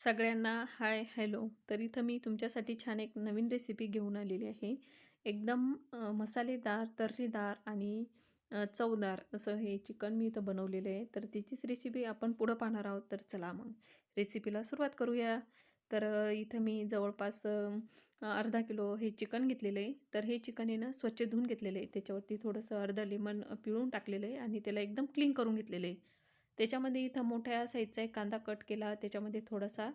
सगळ्यांना hi hello. तर इथं मी तुमच्यासाठी छान एक नवीन रेसिपी घेऊन आलेली आहे. एकदम मसालेदार तर्रीदार आणि चवदार असं हे चिकन मी इथं बनवलेलं आहे. तर त्याचीच रेसिपी आपण पुढं पाहणार आहोत. तर चला मग रेसिपीला सुरुवात करूया. तर इथं मी जवळपास अर्धा किलो हे चिकन घेतलेलं आहे. तर हे चिकन आहे स्वच्छ धुवून घेतलेलं आहे. त्याच्यावरती थोडंसं अर्धा लेमन पिळून टाकलेलं आहे आणि त्याला एकदम क्लीन करून घेतलेलं आहे. त्याच्यामध्ये इथं मोठ्या साईजचा एक कांदा कट केला. त्याच्यामध्ये थोडासा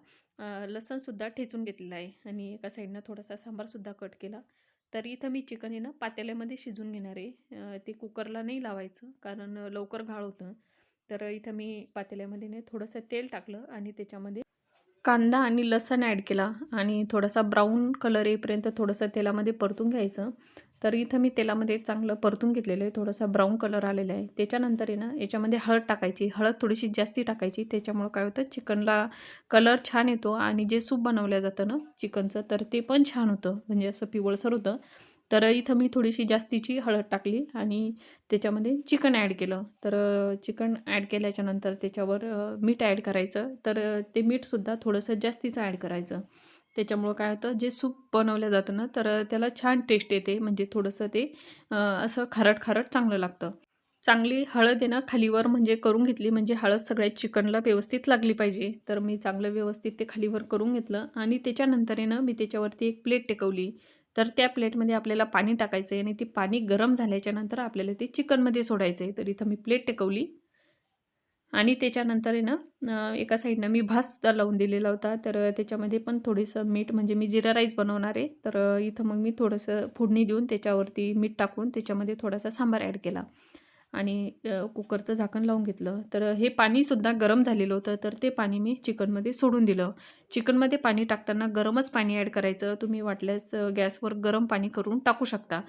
लसणसुद्धा ठेचून घेतलेला आहे. आणि एका साईडनं थोडासा सांबारसुद्धा कट केला. तर इथं मी चिकन आहे ना पातेल्यामध्ये शिजून घेणार आहे. ते कुकरला नाही लावायचं कारण लवकर घाळ होतं. तर इथं मी पातेल्यामध्ये ना थोडंसं तेल टाकलं आणि त्याच्यामध्ये कांदा आणि लसण ॲड केला आणि थोडासा ब्राऊन कलर येईपर्यंत थोडंसं तेलामध्ये परतून घ्यायचं. तर इथं मी तेलामध्ये चांगलं परतून घेतलेलं आहे. थोडासा ब्राऊन कलर आलेला आहे. त्याच्यानंतर आहे ना याच्यामध्ये हळद टाकायची. हळद थोडीशी जास्ती टाकायची. त्याच्यामुळं काय होतं चिकनला कलर छान येतो आणि जे सूप बनवलं जातं ना चिकनचं तर ते पण छान होतं. म्हणजे असं पिवळसर होतं. तर इथं मी थोडीशी जास्तीची हळद टाकली आणि त्याच्यामध्ये चिकन ॲड केलं. तर चिकन ॲड केल्याच्यानंतर त्याच्यावर मीठ ॲड करायचं. तर ते मीठसुद्धा थोडंसं जास्तीचं ॲड करायचं. त्याच्यामुळं काय होतं जे सूप बनवलं जातं ना तर त्याला छान टेस्ट येते. म्हणजे थोडंसं ते असं खारट खारट चांगलं लागतं. चांगली हळद आहे ना खालीवर म्हणजे करून घेतली. म्हणजे हळद सगळ्या चिकनला व्यवस्थित लागली पाहिजे. तर मी चांगलं व्यवस्थित ते खालीवर करून घेतलं. आणि त्याच्यानंतर आहे ना मी त्याच्यावरती एक प्लेट टेकवली. तर त्या प्लेटमध्ये आपल्याला पाणी टाकायचं आहे आणि ते पाणी गरम झाल्याच्यानंतर आपल्याला ते चिकनमध्ये सोडायचं आहे तर इथं मी प्लेट टेकवली. आणि त्याच्यानंतर आहे ना एका साईडनं मी भातसुद्धा लावून दिलेला होता. तर त्याच्यामध्ये पण थोडंसं मीठ म्हणजे मी जिरा राईस बनवणार आहे. तर इथं मग मी थोडंसं फोडणी देऊन त्याच्यावरती मीठ टाकून त्याच्यामध्ये थोडासा सांबार ॲड केला. आणि कुकरचं झाकण लावून घेतलं. तर हे पाणीसुद्धा गरम झालेलं होतं. तर ते पाणी मी चिकनमध्ये सोडून दिलं. चिकनमध्ये पाणी टाकताना गरमच पाणी ॲड करायचं. तुम्ही वाटल्यास गॅसवर गरम पाणी करून टाकू शकता.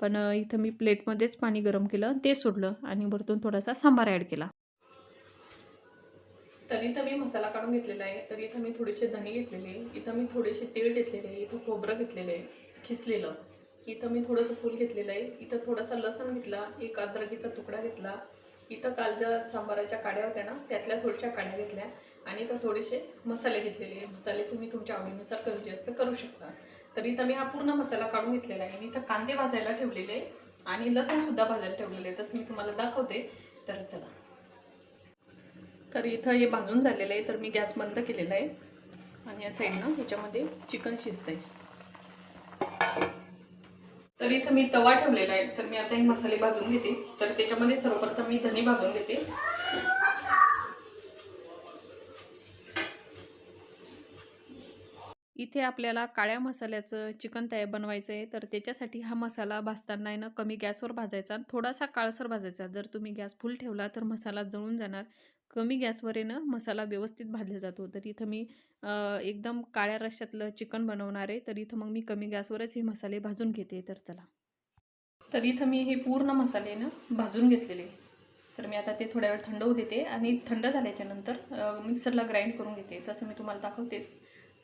पण इथं मी प्लेटमध्येच पाणी गरम केलं ते सोडलं आणि वरतून थोडासा सांबार ॲड केला. तर इथं मी मसाला काढून घेतलेला आहे. तर इथं मी थोडेसे धने घेतलेले. इथं मी थोडेसे तीळ घेतलेले. इथं खोबरं घेतलेलं आहे. खिसलेलं. इथं मी थोडंसं फूल घेतलेलं आहे. इथं थोडासा लसण घेतला एक अद्रकीचा तुकडा घेतला. इथं काल ज्या सांबाराच्या काड्या होत्या ना त्यातल्या थोड्याशा काड्या घेतल्या. आणि इथं थोडेसे मसाले घेतलेले मसाले तुम्ही तुमच्या आवडीनुसार कमी जास्त करू शकता. तर इथं मी हा पूर्ण मसाला काढून घेतलेला आहे. आणि इथं कांदे भाजायला ठेवलेले आहे. आणि लसूणसुद्धा भाजायला ठेवलेले तसं मी तुम्हाला दाखवते. तर चला. तर इथं हे भाजून झालेलं आहे. तर मी गॅस बंद केलेला आहे. आणि या साईडनं ह्याच्यामध्ये चिकन शिजतं आहे तर इथं मी तवा ठेवलेला आहे. तर मी आता हे मसाले भाजून घेते. तर त्याच्यामध्ये सर्वप्रथम मी धने भाजून घेते. इथे आपल्याला काळ्या मसाल्याचं चिकन तयार बनवायचं आहे तर त्याच्यासाठी हा मसाला भाजताना आहे ना कमी गॅसवर भाजायचा आणि थोडासा काळसर भाजायचा. जर तुम्ही गॅस फुल ठेवला तर मसाला जळून जाणार. कमी गॅसवर आहे ना मसाला व्यवस्थित भाजला जातो. तर इथं मी एकदम काळ्या रश्यातलं चिकन बनवणार आहे. तर इथं मग मी कमी गॅसवरच हे मसाले भाजून घेते. तर चला. तर इथं मी हे पूर्ण मसाले ना भाजून घेतलेले तर मी आता ते थोड्या वेळ थंड होऊ देते आणि थंड झाल्याच्यानंतर मिक्सरला ग्राइंड करून घेते. तसं मी तुम्हाला दाखवतेच.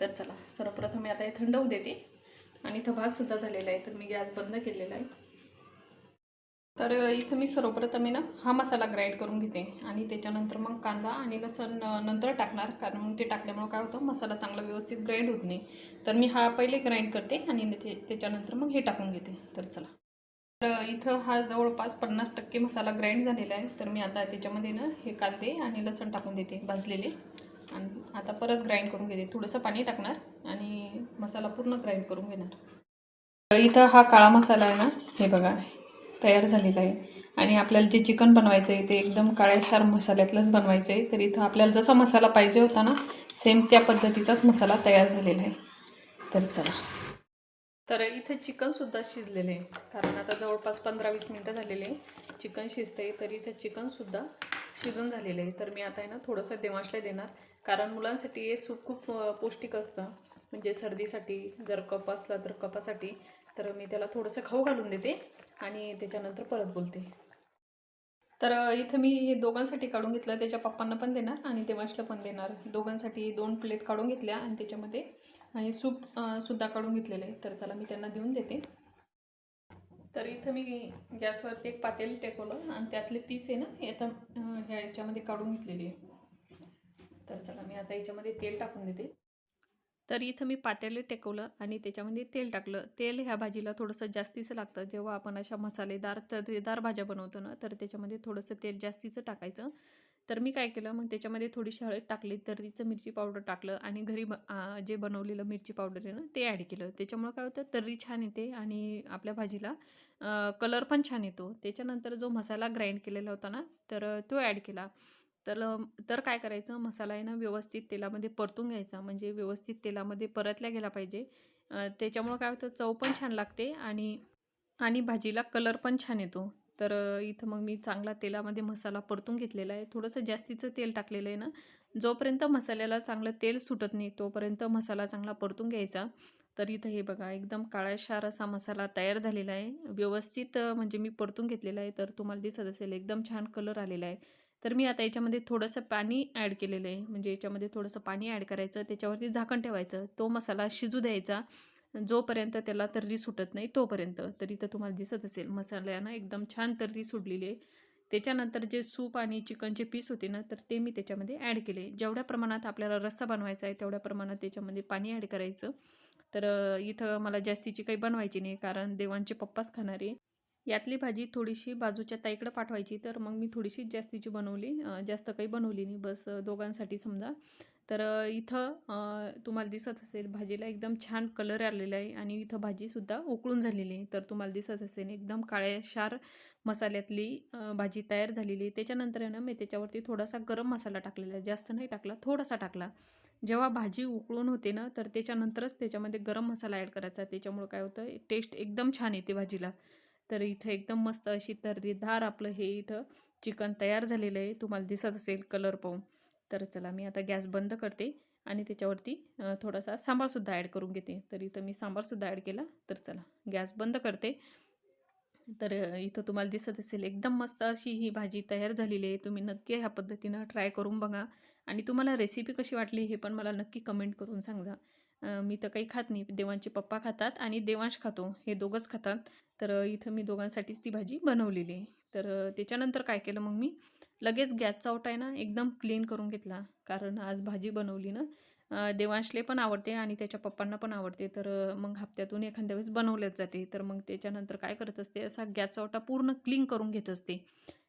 तर चला सर्वप्रथम मी आता हे थंड होऊ देते. आणि इथं भातसुद्धा झालेला आहे तर मी गॅस बंद केलेला आहे. तर इथं मी सर्वप्रथम आहे ना हा मसाला ग्राइंड करून घेते. आणि त्याच्यानंतर मग कांदा आणि लसण नंतर टाकणार कारण मग ते टाकल्यामुळं काय होतं मसाला चांगला व्यवस्थित ग्राइंड होत नाही. तर मी हा पहिले ग्राइंड करते आणि ते- त्याच्यानंतर मग हे टाकून घेते. तर चला. तर इथं हा जवळपास पन्नास टक्के मसाला ग्राइंड झालेला आहे. तर मी आता त्याच्यामध्ये ना हे कांदे आणि लसण टाकून देते भाजलेले. आणि आता परत ग्राइंड करून घेते. थोडंसं पाणी टाकणार आणि मसाला पूर्ण ग्राइंड करून घेणार. तर इथं हा काळा मसाला आहे ना हे बघा तयार झालेला आहे. आणि आपल्याला जे चिकन बनवायचं आहे ते एकदम काळ्याशार मसाल्यातलंच बनवायचं आहे. तर इथं आपल्याला जसा मसाला पाहिजे होता ना सेम त्या पद्धतीचाच मसाला तयार झालेला आहे. तर चला. तर इथं चिकनसुद्धा शिजलेलं आहे. कारण आता जवळपास पंधरा वीस मिनटं झालेले आहे. चिकन आहे तर इथं चिकनसुद्धा शिजून झालेलं आहे. तर मी आता आहे ना थोडंसं देवांशला देणार. कारण मुलांसाठी हे सूप खूप पौष्टिक असतं. म्हणजे सर्दीसाठी जर कप असला तर कपासाठी. तर मी त्याला थोडंसं खाऊ घालून देते आणि त्याच्यानंतर परत बोलते. तर इथं मी हे दोघांसाठी काढून घेतलं. त्याच्या पप्पांना पण देणार आणि देवाशला पण देणार. दोघांसाठी दोन प्लेट काढून घेतल्या आणि त्याच्यामध्ये हे सूप सुद्धा काढून घेतलेलं आहे. तर चला मी त्यांना देऊन देते. तर इथं मी गॅसवरती एक पातेल टेकवलं आणि त्यातले पीस आहे ना आता ह्या याच्यामध्ये काढून घेतलेली आहे. तर चला मी आता याच्यामध्ये तेल टाकून देते. तर इथं मी पातेले टेकवलं आणि त्याच्यामध्ये तेल टाकलं. तेल ह्या भाजीला थोडंसं जास्तीचं लागतं. जेव्हा आपण अशा मसालेदार तर्रीदार भाज्या बनवतो ना तर त्याच्यामध्ये थोडंसं तेल जास्तीचं टाकायचं. तर मी काय केलं मग त्याच्यामध्ये थोडीशी हळद टाकली तर्रीचं मिरची पावडर टाकलं आणि घरी ब जे बनवलेलं मिरची पावडर आहे ना ते ॲड केलं. त्याच्यामुळं काय होतं तर्री छान येते आणि आपल्या भाजीला कलर पण छान येतो. त्याच्यानंतर जो मसाला ग्राइंड केलेला होता ना तर तो ॲड केला. तर तर काय करायचं मसाला आहे ना व्यवस्थित तेलामध्ये परतून घ्यायचा. म्हणजे व्यवस्थित तेलामध्ये परतल्या गेला पाहिजे. त्याच्यामुळं काय होतं चव पण छान लागते आणि आणि भाजीला कलर पण छान येतो. तर इथं मग मी चांगला तेलामध्ये मसाला परतून घेतलेला आहे. थोडंसं जास्तीचं तेल टाकलेलं आहे ना. जोपर्यंत मसाल्याला चांगलं तेल सुटत नाही तोपर्यंत मसाला चांगला परतून घ्यायचा. तर इथं हे बघा एकदम काळाशार असा मसाला तयार झालेला आहे. व्यवस्थित म्हणजे मी परतून घेतलेला आहे. तर तुम्हाला दिसत असेल एकदम छान कलर आलेला आहे. तर मी आता याच्यामध्ये थोडंसं पाणी ॲड केलेलं आहे. म्हणजे याच्यामध्ये थोडंसं पाणी ॲड करायचं. त्याच्यावरती झाकण ठेवायचं. तो मसाला शिजू द्यायचा. जोपर्यंत त्याला तर्री सुटत नाही तोपर्यंत. तरी तर तुम्हाला दिसत असेल मसाल्यानं एकदम छान तर्री सुटलेली आहे. त्याच्यानंतर जे सूप आणि चिकनचे पीस होते ना तर ते मी त्याच्यामध्ये ॲड केले. जेवढ्या प्रमाणात आपल्याला रस्सा बनवायचा आहे तेवढ्या प्रमाणात त्याच्यामध्ये पाणी ॲड करायचं. तर इथं मला जास्तीची काही बनवायची नाही कारण देवांचे पप्पाच खाणारे. यातली भाजी थोडीशी बाजूच्या ताईकडं पाठवायची तर मग मी थोडीशी जास्तीची बनवली. जास्त काही बनवली नाही. बस दोघांसाठी समजा. तर इथं तुम्हाला दिसत असेल भाजीला एकदम छान कलर आलेला आहे आणि इथं भाजीसुद्धा उकळून झालेली आहे. तर तुम्हाला दिसत असेल एकदम काळ्याशार मसाल्यातली भाजी तयार झालेली आहे. त्याच्यानंतर आहे ना मी त्याच्यावरती थोडासा गरम मसाला टाकलेला आहे. जास्त नाही टाकला थोडासा टाकला. जेव्हा भाजी उकळून होते ना तर त्याच्यानंतरच त्याच्यामध्ये गरम मसाला ॲड करायचा. त्याच्यामुळं काय होतं टेस्ट एकदम छान येते भाजीला. तर इथं एकदम मस्त अशी तर्रीधार आपलं हे इथं चिकन तयार झालेलं आहे. तुम्हाला दिसत असेल कलर पाहून. तर चला मी आता गॅस बंद करते आणि त्याच्यावरती थोडासा सांबारसुद्धा ॲड करून घेते. तर इथं मी सांबारसुद्धा ॲड केला. तर चला गॅस बंद करते. तर इथं तुम्हाला दिसत असेल एकदम मस्त अशी ही भाजी तयार झालेली आहे. तुम्ही नक्की ह्या पद्धतीनं ट्राय करून बघा. आणि तुम्हाला रेसिपी कशी वाटली हे पण मला नक्की कमेंट करून सांगा. मी तर काही खात नाही. देवांचे पप्पा खातात आणि देवांश खातो. हे दोघंच खातात. तर इथं मी दोघांसाठीच ती भाजी बनवलेली आहे. तर त्याच्यानंतर काय केलं मग मी? लगेच गॅसचा ओटा आहे ना एकदम क्लीन करून घेतला. कारण आज भाजी बनवली ना देवांशले पण आवडते आणि त्याच्या पप्पांना पण आवडते. तर मग हप्त्यातून एखाद्या वेळेस बनवल्याच जाते. तर मग त्याच्यानंतर काय करत असते असा गॅसचा ओटा पूर्ण क्लीन करून घेत असते.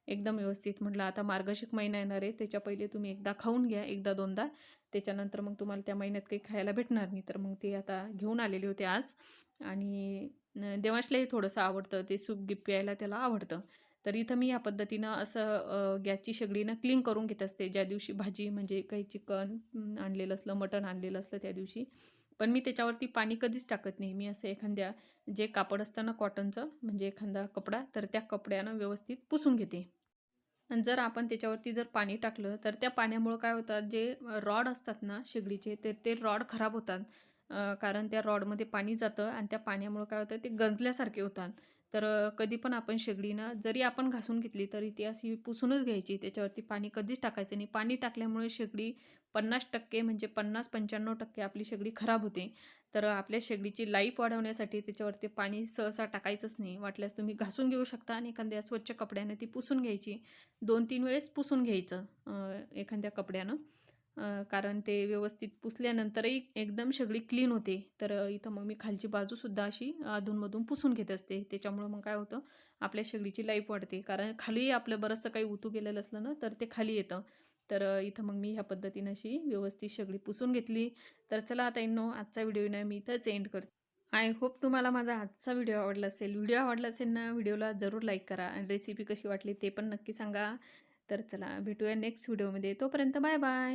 एकदम व्यवस्थित म्हटलं आता मार्गशिक महिना येणार आहे. त्याच्या पहिले तुम्ही एकदा खाऊन घ्या एकदा दोनदा. त्याच्यानंतर मग तुम्हाला त्या महिन्यात काही खायला भेटणार नाही. तर मग ते आता घेऊन आलेले होते आज. आणि देवांशलाही थोडंसं आवडतं. ते सूप गिप प्यायला त्याला आवडतं. तर इथं मी या पद्धतीनं असं गॅसची शेगडीनं क्लीन करून घेत असते. ज्या दिवशी भाजी म्हणजे काही चिकन आणलेलं असलं मटण आणलेलं असलं त्या दिवशी. पण मी त्याच्यावरती पाणी कधीच टाकत नाही. मी असं एखाद्या जे कापड असतं ना कॉटनचं म्हणजे एखादा कपडा तर त्या कपड्यानं व्यवस्थित पुसून घेते. आणि जर आपण त्याच्यावरती जर पाणी टाकलं तर त्या पाण्यामुळं काय होतात जे रॉड असतात ना शेगडीचे ते ते रॉड खराब होतात. कारण त्या रॉडमध्ये पाणी जातं आणि त्या पाण्यामुळं काय होतं ते गंजल्यासारखे होतात. तर कधी पण आपण शेगडीनं जरी आपण घासून घेतली तरी ती अशी पुसूनच घ्यायची. त्याच्यावरती पाणी कधीच टाकायचं नाही. पाणी टाकल्यामुळे शेगडी पन्नास टक्के म्हणजे पन्नास पंच्याण्णव टक्के आपली शेगडी खराब होते. तर आपल्या शेगडीची लाईफ वाढवण्यासाठी त्याच्यावरती पाणी सहसा टाकायचंच नाही. वाटल्यास तुम्ही घासून घेऊ शकता आणि एखाद्या स्वच्छ कपड्यानं ती पुसून घ्यायची. दोन तीन वेळेस पुसून घ्यायचं एखाद्या कपड्यानं. कारण ते व्यवस्थित पुसल्यानंतरही एकदम सगळी क्लीन होते. तर इथं मग मी खालची बाजूसुद्धा अशी अधूनमधून पुसून घेत असते. त्याच्यामुळं मग काय होतं आपल्या शेगडीची लाईफ वाढते. कारण खाली आपलं बरंचसं काही उतू गेलेलं असलं ना तर ते खाली येतं. तर इथं मग मी ह्या पद्धतीनं अशी व्यवस्थित सगळी पुसून घेतली. तर चला आता इन्नो आजचा व्हिडिओ ना मी इथंच एंड करते. आय होप तुम्हाला माझा आजचा व्हिडिओ आवडला असेल. व्हिडिओ आवडला असेल ना व्हिडिओला जरूर लाईक करा. आणि रेसिपी कशी वाटली ते पण नक्की सांगा. तर चला भेटूया नेक्स्ट व्हिडिओमध्ये तोपर्यंत बाय बाय